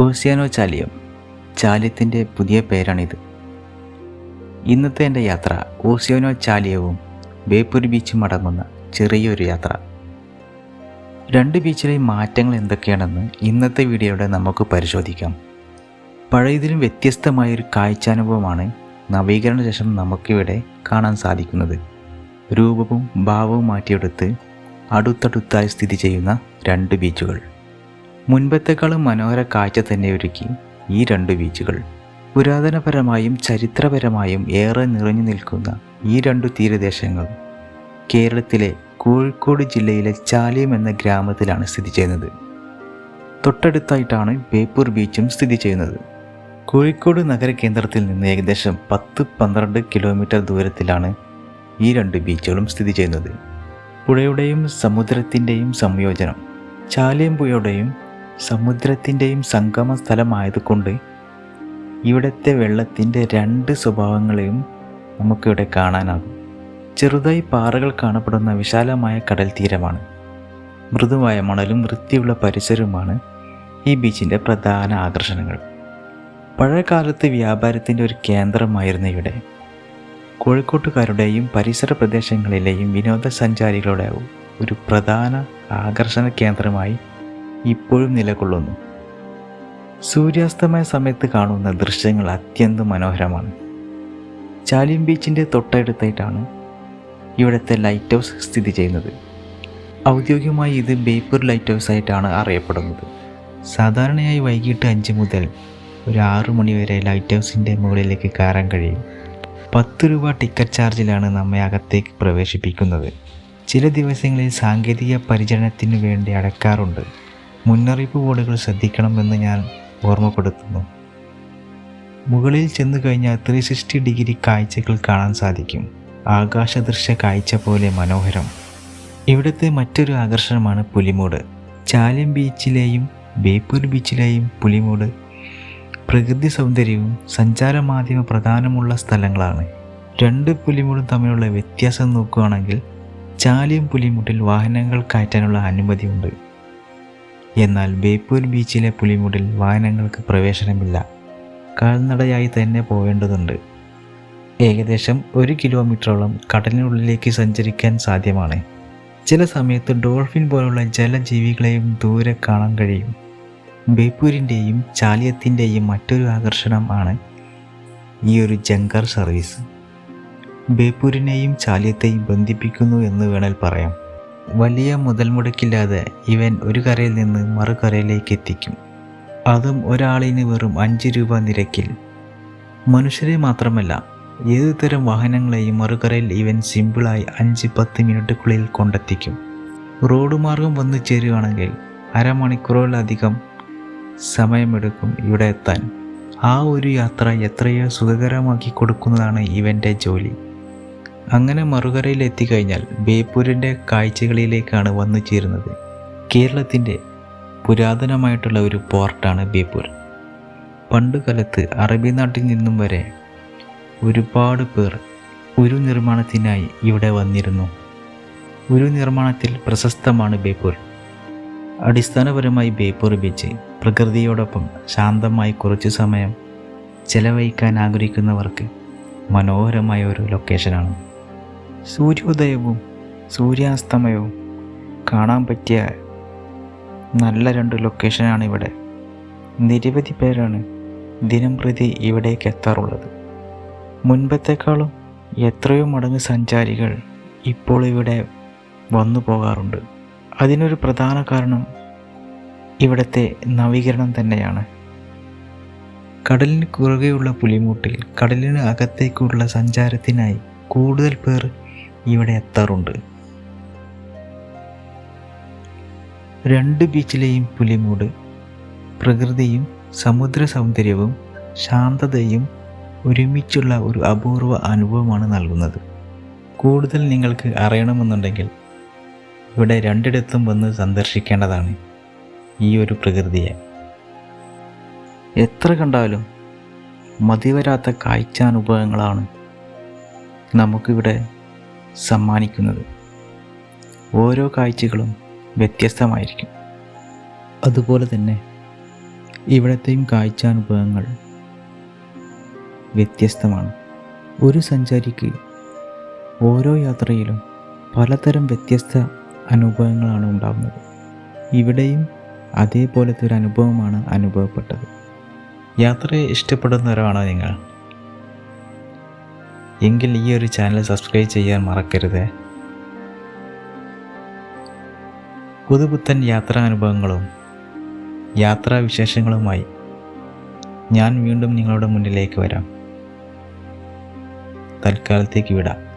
ഓസിയാനോ ചാലിയം ചാലിയത്തിന്റെ പുതിയ പേരാണിത്. ഇന്നത്തെ എന്റെ യാത്ര ഓസിയാനോ ചാലിയവും ബേപ്പൂർ ബീച്ചും അടങ്ങുന്ന ചെറിയൊരു യാത്ര. രണ്ട് ബീച്ചിലെ മാറ്റങ്ങൾ എന്തൊക്കെയാണെന്ന് ഇന്നത്തെ വീഡിയോയുടെ നമുക്ക് പരിശോധിക്കാം. പഴയതിലും വ്യത്യസ്തമായൊരു കാഴ്ചാനുഭവമാണ് നവീകരണ ശേഷം നമുക്കിവിടെ കാണാൻ സാധിക്കുന്നത്. രൂപവും ഭാവവും മാറ്റിയെടുത്ത് അടുത്തടുത്തായി സ്ഥിതി ചെയ്യുന്ന രണ്ട് ബീച്ചുകൾ. മുൻപത്തെക്കാളും മനോഹര കാഴ്ച തന്നെ ഒരുക്കി ഈ രണ്ട് ബീച്ചുകൾ. പുരാതനപരമായും ചരിത്രപരമായും ഏറെ നിറഞ്ഞു നിൽക്കുന്ന ഈ രണ്ടു തീരദേശങ്ങൾ കേരളത്തിലെ കോഴിക്കോട് ജില്ലയിലെ ചാലിയം എന്ന ഗ്രാമത്തിലാണ് സ്ഥിതി ചെയ്യുന്നത്. തൊട്ടടുത്തായിട്ടാണ് ബേപ്പൂർ ബീച്ചും സ്ഥിതി ചെയ്യുന്നത്. കോഴിക്കോട് നഗരകേന്ദ്രത്തിൽ നിന്ന് ഏകദേശം പത്ത് പന്ത്രണ്ട് കിലോമീറ്റർ ദൂരത്തിലാണ് ഈ രണ്ട് ബീച്ചുകളും സ്ഥിതി ചെയ്യുന്നത്. പുഴയുടെയും സമുദ്രത്തിന്റെയും സംയോജനം ചാലിയം പുഴയുടെയും സമുദ്രത്തിന്റെയും സംഗമ സ്ഥലമായതുകൊണ്ട് ഇവിടുത്തെ വെള്ളത്തിന്റെ രണ്ട് സ്വഭാവങ്ങളെയും നമുക്കിവിടെ കാണാനാകും. ചെറുതായി പാറകൾ കാണപ്പെടുന്ന വിശാലമായ കടൽ തീരമാണ്. മൃദുവായ മണലും വൃത്തിയുള്ള പരിസരവുമാണ് ഈ ബീച്ചിന്റെ പ്രധാന ആകർഷണങ്ങൾ. പഴയകാലത്ത് വ്യാപാരത്തിന്റെ ഒരു കേന്ദ്രമായിരുന്നു ഇവിടെ. കോഴിക്കോട്ടുകാരുടെയും പരിസര പ്രദേശങ്ങളിലെയും വിനോദസഞ്ചാരികളുടെ ഒരു പ്രധാന ആകർഷണ കേന്ദ്രമായി ഇപ്പോഴും നിലകൊള്ളുന്നു. സൂര്യാസ്തമയ സമയത്ത് കാണുന്ന ദൃശ്യങ്ങൾ അത്യന്തം മനോഹരമാണ്. ചാലിയം ബീച്ചിന്റെ തൊട്ടടുത്തായിട്ടാണ് ഇവിടുത്തെ ലൈറ്റ് ഹൗസ് സ്ഥിതി ചെയ്യുന്നത്. ഔദ്യോഗികമായി ഇത് ബേപ്പൂർ ലൈറ്റ് ഹൗസ് ആയിട്ടാണ് അറിയപ്പെടുന്നത്. സാധാരണയായി വൈകിട്ട് അഞ്ച് മുതൽ ഒരു ആറു മണിവരെ ലൈറ്റ് ഹൗസിന്റെ മുകളിലേക്ക് കയറാൻ കഴിയും. പത്ത് രൂപ ടിക്കറ്റ് ചാർജിലാണ് നമ്മെ അകത്തേക്ക് പ്രവേശിപ്പിക്കുന്നത്. ചില ദിവസങ്ങളിൽ സാങ്കേതിക പരിചരണത്തിന് വേണ്ടി അടയ്ക്കാറുണ്ട് മുന്നറിയിപ്പ് ബോർഡുകൾ ശ്രദ്ധിക്കണമെന്ന് ഞാൻ ഓർമ്മപ്പെടുത്തുന്നു. മുകളിൽ ചെന്നു കഴിഞ്ഞാൽ ത്രീ സിക്സ്റ്റി ഡിഗ്രി കാഴ്ചകൾ കാണാൻ സാധിക്കും. ആകാശദൃശ്യ കാഴ്ച പോലെ മനോഹരം. ഇവിടുത്തെ മറ്റൊരു ആകർഷണമാണ് പുലിമൂട്. ചാലിയം ബീച്ചിലെയും ബേപ്പൂർ ബീച്ചിലെയും പുലിമൂട് പ്രകൃതി സൗന്ദര്യവും സഞ്ചാരമാധ്യമ പ്രധാനമുള്ള സ്ഥലങ്ങളാണ്. രണ്ട് പുലിമുടും തമ്മിലുള്ള വ്യത്യാസം നോക്കുകയാണെങ്കിൽ ചാലിയം പുലിമുട്ടിൽ വാഹനങ്ങൾ കയറ്റാനുള്ള അനുമതിയുണ്ട്. എന്നാൽ ബേപ്പൂർ ബീച്ചിലെ പുലിമുടിൽ വാഹനങ്ങൾക്ക് പ്രവേശനമില്ല. കാൽനടയായി തന്നെ പോവേണ്ടതുണ്ട്. ഏകദേശം ഒരു കിലോമീറ്ററോളം കടലിനുള്ളിലേക്ക് സഞ്ചരിക്കാൻ സാധ്യമാണ്. ചില സമയത്ത് ഡോൾഫിൻ പോലുള്ള ജലജീവികളെയും ദൂരെ കാണാൻ കഴിയും. ബേപ്പൂരിന്റെയും ചാലിയത്തിന്റെയും മറ്റൊരു ആകർഷണം ആണ് ഈ ഒരു ജങ്കർ സർവീസ്. ബേപ്പൂരിനെയും ചാലിയത്തെയും ബന്ധിപ്പിക്കുന്നു എന്ന് വേണേൽ പറയാം. വലിയ മുതൽ മുടക്കില്ലാതെ ഇവൻ ഒരു കരയിൽ നിന്ന് മറുകരയിലേക്ക് എത്തിക്കും. അതും ഒരാളിന് വെറും അഞ്ച് രൂപ നിരക്കിൽ. മനുഷ്യരെ മാത്രമല്ല ഏതു തരം വാഹനങ്ങളെയും മറുകരയിൽ ഇവൻ സിമ്പിളായി അഞ്ച് പത്ത് മിനിറ്റുകളിൽ കൊണ്ടെത്തിക്കും. റോഡ് മാർഗം വന്നു ചേരുകയാണെങ്കിൽ അരമണിക്കൂറിലധികം സമയമെടുക്കും ഇവിടെ എത്താൻ. ആ ഒരു യാത്ര എത്രയോ സുഖകരമാക്കി കൊടുക്കുന്നതാണ് ഇവന്റെ ജോലി. അങ്ങനെ മറുകരയിൽ എത്തിക്കഴിഞ്ഞാൽ ബേപ്പൂരിന്റെ കാഴ്ചകളിലേക്കാണ് വന്നു ചേരുന്നത്. കേരളത്തിന്റെ പുരാതനമായിട്ടുള്ള ഒരു പോർട്ടാണ് ബേപ്പൂർ. പണ്ടുകാലത്ത് അറബി നാട്ടിൽ നിന്നും വരെ ഒരുപാട് പേർ ഉരു നിർമ്മാണത്തിനായി ഇവിടെ വന്നിരുന്നു. ഉരു നിർമ്മാണത്തിൽ പ്രശസ്തമാണ് ബേപ്പൂർ. അടിസ്ഥാനപരമായി ബേപ്പൂർ ബീച്ച് പ്രകൃതിയോടൊപ്പം ശാന്തമായി കുറച്ച് സമയം ചെലവഴിക്കാൻ ആഗ്രഹിക്കുന്നവർക്ക് മനോഹരമായ ഒരു ലൊക്കേഷനാണ് സൂര്യോദയവും സൂര്യാസ്തമയവും കാണാൻ പറ്റിയ നല്ല രണ്ട് ലൊക്കേഷനാണ് ഇവിടെ. നിരവധി പേരാണ് ദിനം പ്രതി ഇവിടേക്ക് എത്താറുള്ളത്. മുൻപത്തെക്കാളും എത്രയോ മടങ്ങ് സഞ്ചാരികൾ ഇപ്പോൾ ഇവിടെ വന്നു പോകാറുണ്ട്. അതിനൊരു പ്രധാന കാരണം ഇവിടുത്തെ നവീകരണം തന്നെയാണ്. കടലിന് കുറുകെയുള്ള പുലിമൂട്ടിൽ കടലിന് അകത്തേക്കുള്ള സഞ്ചാരത്തിനായി കൂടുതൽ പേർ ഇവിടെ എത്താറുണ്ട്. രണ്ട് ബീച്ചിലെയും പുലിമൂട് പ്രകൃതിയും സമുദ്ര സൗന്ദര്യവും ശാന്തതയും ഒരുമിച്ചുള്ള ഒരു അപൂർവ അനുഭവമാണ് നൽകുന്നത്. കൂടുതൽ നിങ്ങൾക്ക് അറിയണമെന്നുണ്ടെങ്കിൽ ഇവിടെ രണ്ടിടത്തും വന്ന് സന്ദർശിക്കേണ്ടതാണ് ഈ ഒരു പ്രകൃതിയെ. എത്ര കണ്ടാലും മതിവരാത്ത കാഴ്ചാനുഭവങ്ങളാണ് നമുക്കിവിടെ സമ്മാനിക്കുന്നത്. ഓരോ കാഴ്ചകളും വ്യത്യസ്തമായിരിക്കും. അതുപോലെ തന്നെ ഇവിടത്തെയും കാഴ്ചാനുഭവങ്ങൾ വ്യത്യസ്തമാണ്. ഒരു സഞ്ചാരിക്ക് ഓരോ യാത്രയിലും പലതരം വ്യത്യസ്ത അനുഭവങ്ങളാണ് ഉണ്ടാകുന്നത്. ഇവിടെയും അതേപോലത്തെ ഒരു അനുഭവമാണ് അനുഭവപ്പെട്ടത്. യാത്രയെ ഇഷ്ടപ്പെടുന്നവരാണോ നിങ്ങൾ. എങ്കിൽ ഈ ഒരു ചാനൽ സബ്സ്ക്രൈബ് ചെയ്യാൻ മറക്കരുത്. പുതുപുത്തൻ യാത്രാ അനുഭവങ്ങളും യാത്രാ വിശേഷങ്ങളുമായി ഞാൻ വീണ്ടും നിങ്ങളുടെ മുന്നിലേക്ക് വരാം. തൽക്കാലത്തേക്ക് വിടാം.